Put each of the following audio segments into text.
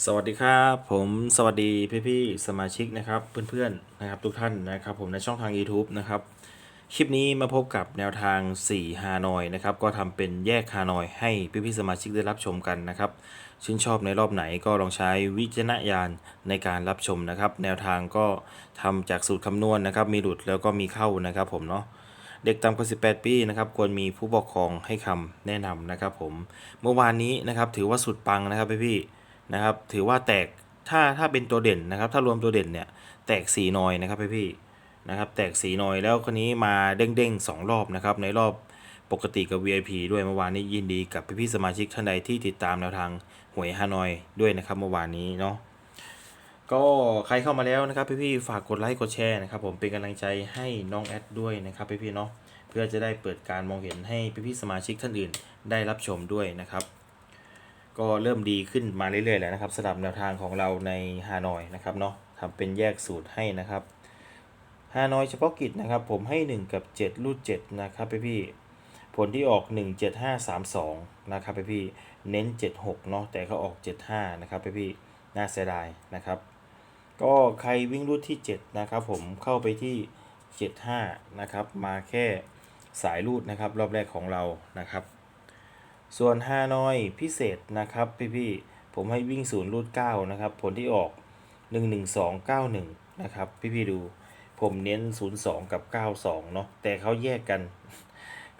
สวัสดีครับผมสวัสดีพี่ๆสมาชิกนะครับเพื่อนๆนะครับทุกท่านนะครับผมในช่องทาง YouTube นะครับคลิปนี้มาพบกับแนวทาง 4 ฮานอยนะครับก็ทำเป็นแยกฮานอยให้พี่ๆสมาชิกได้รับชมกันนะครับชื่นชอบในรอบไหนก็ลองใช้วิจารณญาณในการรับชมนะครับ แนวทางก็ทำจากสูตรคำนวณนะครับ มีหลุดแล้วก็มีเข้านะครับผมเนาะเด็กต่ำกว่า 18 ปีนะครับควรมีผู้ปกครองให้คำแนะนำนะครับผมเมื่อวานนี้นะครับถือว่าสุดปังนะครับพี่ๆ นะครับ ถือว่าแตกถ้าถ้าเป็นตัวเด่นนะครับ ถ้ารวมตัวเด่นเนี่ยแตกสีนอยนะครับพี่ๆนะครับ แตกสีนอยแล้วคนนี้มาเด้งๆ2รอบนะครับ ในรอบปกติกับ VIP ด้วยเมื่อวานนี้ยินดีกับพี่ๆสมาชิกท่านใดที่ติดตามแนวทางหวยฮานอยด้วยนะครับเมื่อวานนี้เนาะก็ใครเข้ามาแล้วนะครับพี่ๆฝากกดไลค์กดแชร์นะครับผมเป็นกำลังใจให้น้องแอดด้วยนะครับพี่ๆเนาะเพื่อจะได้เปิดการมองเห็นให้พี่ๆสมาชิกท่านอื่นได้รับชมด้วยนะครับ ก็เริ่มดีขึ้นมาเรื่อยๆแล้วนะครับสำหรับแนวทางของเราในฮานอยนะครับเนาะทำเป็นแยกสูตรให้นะครับฮานอยเฉพาะกิจนะครับ ผมให้ 1 กับ 7 รูด7นะครับพี่ๆผลที่ออก 1 7 5 3 2นะครับพี่ๆเน้น 76เนาะแต่เขาออก 75นะครับพี่ๆน่าเสียดายนะครับ ก็ใครวิ่งรูดที่ 7 นะครับผมเข้าไปที่ 75นะครับมาแค่สายรูดนะครับรอบแรกของเรานะครับ ส่วนฮานอยพิเศษนะครับพี่ๆผมให้วิ่งศูนย์รูด9นะครับผลที่ออก 11291นะครับพี่ๆดู ผมเน้น 02 กับ 92เนาะแต่เขาแยกกัน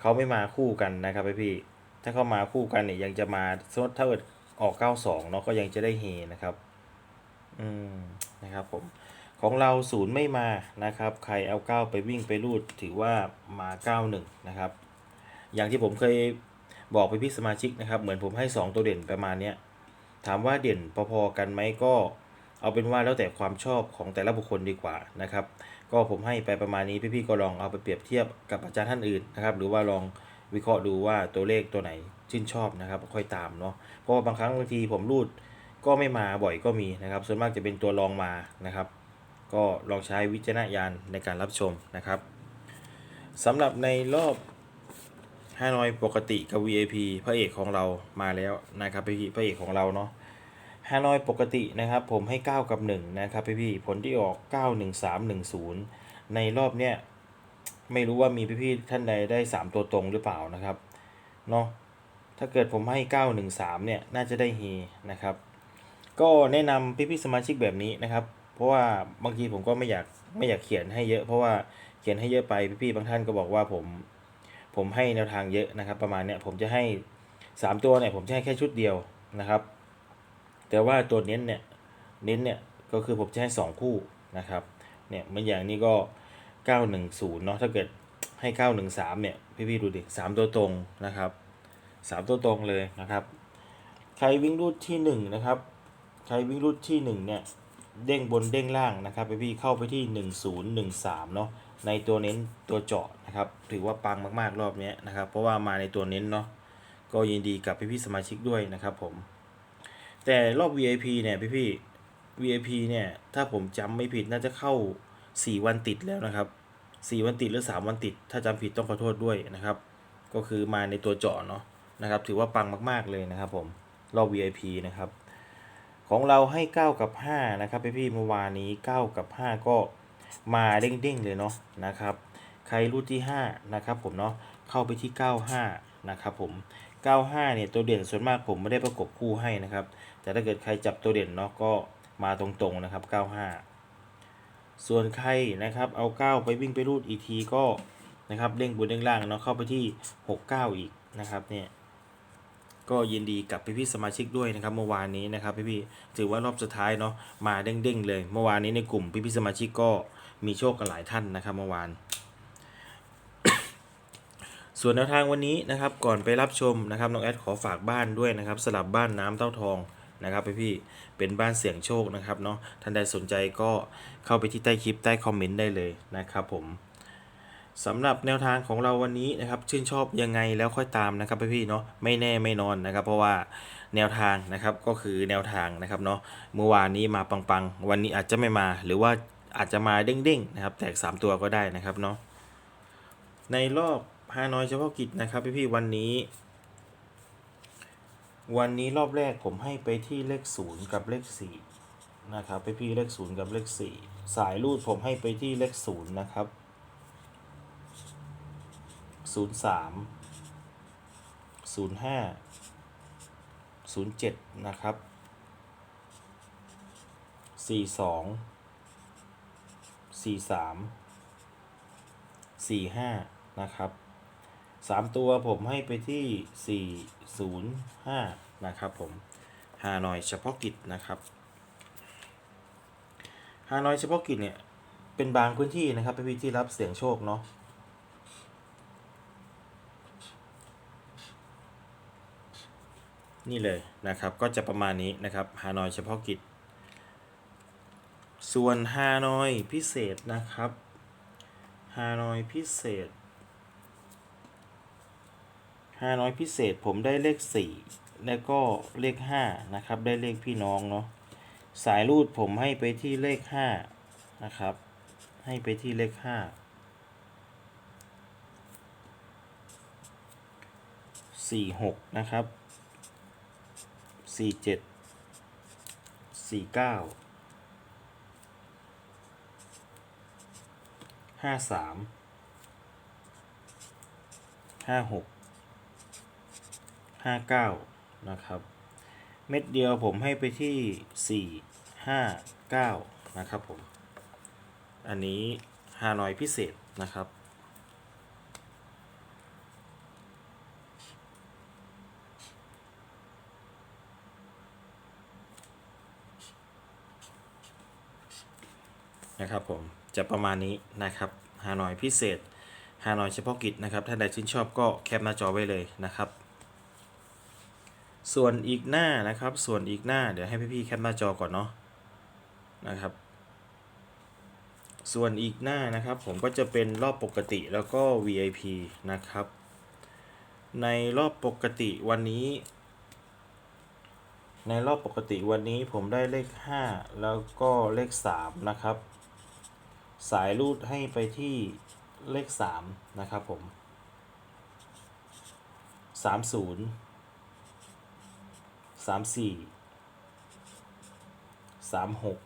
เขาไม่มาคู่กันนะครับพี่ๆถ้าเขามาคู่กันเนี่ยยังจะมาสมมติถ้าเกิดออก 92เนาะก็ยังจะได้เฮนะครับอืมนะครับผมของเราศูนย์ไม่มานะครับ ใครเอาเก้าไปวิ่งไปรูดถือว่ามาเก้าหนึ่งนะครับ อย่างที่ผมเคย บอกไปพี่สมาชิกนะครับ เหมือนผมให้ 2 ตัวเด่นประมาณเนี้ยถามว่าเด่นพอๆกันไหมก็เอาเป็นว่าแล้วแต่ความชอบของแต่ละบุคคลดีกว่านะครับ ก็ผมให้ไปประมาณนี้พี่ๆก็ลองเอาไปเปรียบเทียบกับอาจารย์ท่านอื่นนะครับ หรือว่าลองวิเคราะห์ดูว่าตัวเลขตัวไหนชื่นชอบนะครับ ค่อยตามเนาะเพราะว่าบางครั้งบางทีผมรูดก็ไม่มาบ่อยก็มีนะครับ ส่วนมากจะเป็นตัวรองมานะครับ ก็ลองใช้วิจารณญาณในการรับชมนะครับสำหรับในรอบ ฮานอยปกติกับ VIP พระเอกของเรามาแล้วนะครับพี่พระเอกของเราเนาะฮานอยปกตินะครับผมให้ 9 กับ 1 นะครับพี่พี่ผลที่ออก 91310 ในรอบเนี้ยไม่รู้ว่ามีพี่ๆท่านใดได้ 3 ตัวตรงหรือเปล่านะครับเนาะถ้าเกิดผมให้ 913 เนี่ยน่าจะได้เฮนะครับ ก็แนะนำพี่ๆสมาชิกแบบนี้นะครับ เพราะว่าบางทีผมก็ไม่อยากไม่อยากเขียนให้เยอะ เพราะว่าเขียนให้เยอะไปพี่ๆบางท่านก็บอกว่าผม ผมให้แนวทางเยอะนะครับ ประมาณเนี้ยผมจะให้สามตัวเนี่ยผมจะให้แค่ชุดเดียวนะครับ แต่ว่าตัวเน้นเนี่ยเน้นเนี่ยก็คือผมจะให้สองคู่นะครับเนี่ยเมือนอย่างนี้ก็ 910เนาะถ้าเกิดให้ 913เนี่ยพี่ๆดูดิสามตัวตรงนะครับสามตัวตรงเลยนะครับ ใครวิ่งรูดที่หนึ่งนะครับใช้วิ่งรูดที่1เนี่ย เด้งบนเด้งล่างนะครับพี่เข้าไปที่ 1013 เนาะในตัวเน้นตัวเจาะนะครับ ถือว่าปังมากๆรอบนี้นะครับ เพราะว่ามาในตัวเน้นเนาะก็ยินดีกับพี่ๆสมาชิกด้วยนะครับผม แต่รอบ VIP เนี่ยพี่ๆ VIP เนี่ยถ้าผมจำไม่ผิดน่าจะเข้า 4 วันติดแล้วนะครับ 4 วันติดหรือ 3 วันติด ถ้าจำผิดต้องขอโทษด้วยนะครับ ก็คือมาในตัวเจาะเนาะนะครับ ถือว่าปังมากๆเลยนะครับผมรอบ VIP นะครับ ของเราให้ 9 กับ 5 นะครับพี่พี่เมื่อวานนี้ 9 กับ 5 ก็มาเด้งๆเลยเนาะนะครับ ใครรูดที่ 5 นะครับผมเนาะเข้าไปที่ 95 นะครับผม 95 เนี่ยตัวเด่นส่วนมากผมไม่ได้ประกบคู่ให้นะครับ แต่ถ้าเกิดใครจับตัวเด่นเนาะก็มาตรงๆนะครับ 95 ส่วนใครนะครับเอา 9 ไปวิ่งไปรูดอีกทีก็นะครับเด้งบนเด้งล่างเนาะเข้าไปที่ 69 อีกนะครับเนี่ย ก็ยินดีกับพี่ๆสมาชิกด้วยนะครับเมื่อวานนี้นะครับพี่ๆถือว่ารอบสุดท้ายเนาะมาเด้งๆเลย เมื่อวานนี้ในกลุ่มพี่ๆสมาชิกก็มีโชคกันหลายท่านนะครับเมื่อวาน ส่วนแนวทางวันนี้นะครับ ก่อนไปรับชมนะครับน้องแอดขอฝากบ้านด้วยนะครับสลับบ้านน้ำเต้าทองนะครับพี่ๆเป็นบ้านเสี่ยงโชคนะครับเนาะท่านใดสนใจก็เข้าไปที่ใต้คลิปใต้คอมเมนต์ได้เลยนะครับผม สำหรับแนวทางของเราวันนี้นะครับชื่นชอบยังไงแล้วค่อยตามนะครับพี่ๆเนาะไม่แน่ไม่นอนนะครับ เพราะว่าแนวทางนะครับก็คือแนวทางนะครับเนาะเมื่อวานนี้มาปังๆ วันนี้อาจจะไม่มาหรือว่าอาจจะมาเด้งๆนะครับ แตก 3 ตัวก็ได้นะครับเนาะในรอบฮานอยเฉพาะกิจนะครับพี่ๆวันนี้ วันนี้รอบแรกผมให้ไปที่เลขศูนย์กับเลขสี่นะครับไปพี่เลขศูนย์กับเลขสี่สายรูดผมให้ไปที่เลขศูนย์นะครับ ศูนย์สามศูนย์ห้าศูนย์เจ็ดนะครับสี่สองสี่สามสี่ห้านะครับสามตัวผมให้ไปที่405นะครับผมฮานอยเฉพาะกิจนะครับฮานอยเฉพาะกิจเนี่ยเป็นบางพื้นที่นะครับเป็นพื้นที่รับเสียงโชคเนาะ นี่เลยนะครับ ก็จะประมาณนี้นะครับฮานอยเฉพาะกิจ ส่วนฮานอยพิเศษนะครับฮานอยพิเศษห้านอยพิเศษผมได้เลขสี่แล้วก็เลขห้านะครับ ได้เลขพี่น้องเนาะสายรูดผมให้ไปที่เลขห้านะครับ ให้ไปที่เลขห้าสี่หกนะครับ สี่เจ็ดสี่เก้าห้าสามห้าหกห้าเก้านะครับ เม็ดเดียวผมให้ไปที่สี่ห้าเก้านะครับผม อันนี้ฮานอยพิเศษนะครับ นะครับผมจะประมาณนี้นะครับฮานอยพิเศษฮานอยเฉพาะกิจนะครับ ถ้าใดชื่นชอบก็แคปหน้าจอไว้เลยนะครับ ส่วนอีกหน้านะครับ ส่วนอีกหน้าเดี๋ยวให้พี่ๆแคปหน้าจอก่อนเนาะนะครับ ส่วนอีกหน้านะครับ ผมก็จะเป็นรอบปกติแล้วก็ VIP นะครับ ในรอบปกติวันนี้ ในรอบปกติวันนี้ผมได้เลข 5 แล้วก็เลข 3 นะครับ สายรูดให้ไปที่เลข 3 นะครับผม 30สามสี่สามหก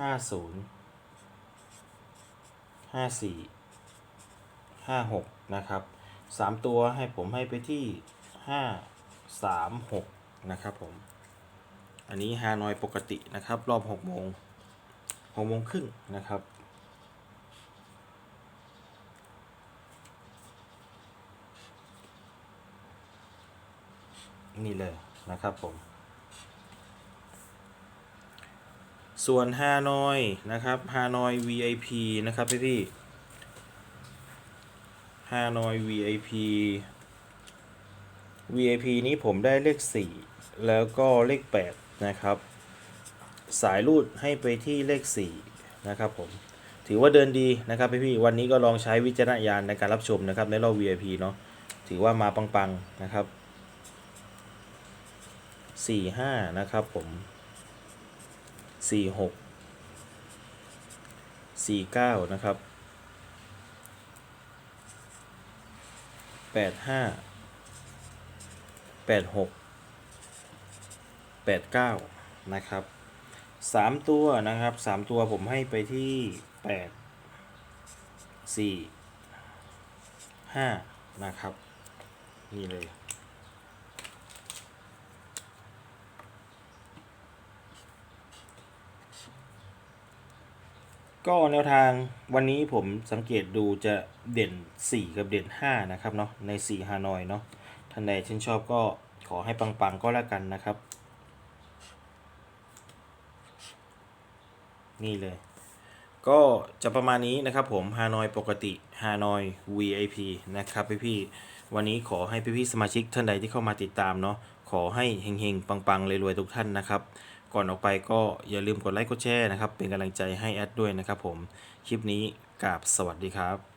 ห้าศูนย์ห้าสี่ห้าหกนะครับสามตัวให้ผมให้ไปที่ห้าสามหกนะครับผม อันนี้ฮานอยปกตินะครับ รอบหกโมง หกโมงครึ่งนะครับ นี่เลยนะครับผม ส่วนฮานอยนะครับฮานอย VIP นะครับพี่พี่ฮานอย VIP VIP นี้ผมได้เลข 4 แล้วก็เลข 8 นะครับ สายรูดให้ไปที่เลข 4 นะครับผม ถือว่าเดินดีนะครับพี่พี่วันนี้ก็ลองใช้วิจารณญาณในการรับชมนะครับในรอบ VIP เนาะถือว่ามาปังๆนะครับสี่ห้านะครับผมสี่หกสี่เก้านะครับแปดห้าแปดหกแปดเก้านะครับ สามตัวนะครับสามตัวผมให้ไปที่แปดสี่ห้านะครับ นี่เลย ก็แนวทางวันนี้ผมสังเกตดูจะเด่น 4 กับเด่น 5 นะครับเนาะใน 4 ฮานอยเนาะท่านใดชื่นชอบก็ขอให้ปัง ๆ ก็แล้วกันนะครับ นี่เลย ก็จะประมาณนี้นะครับผมฮานอยปกติฮานอย VIP นะครับพี่พี่วันนี้ขอให้พี่พี่สมาชิกท่านใดที่เข้ามาติดตามเนาะขอให้เฮงๆ ปังๆรวยๆทุกท่านนะครับ ก่อนออกไปก็อย่าลืมกดไลค์กดแชร์นะครับ เป็นกำลังใจให้แอดด้วยนะครับผม คลิปนี้กราบสวัสดีครับ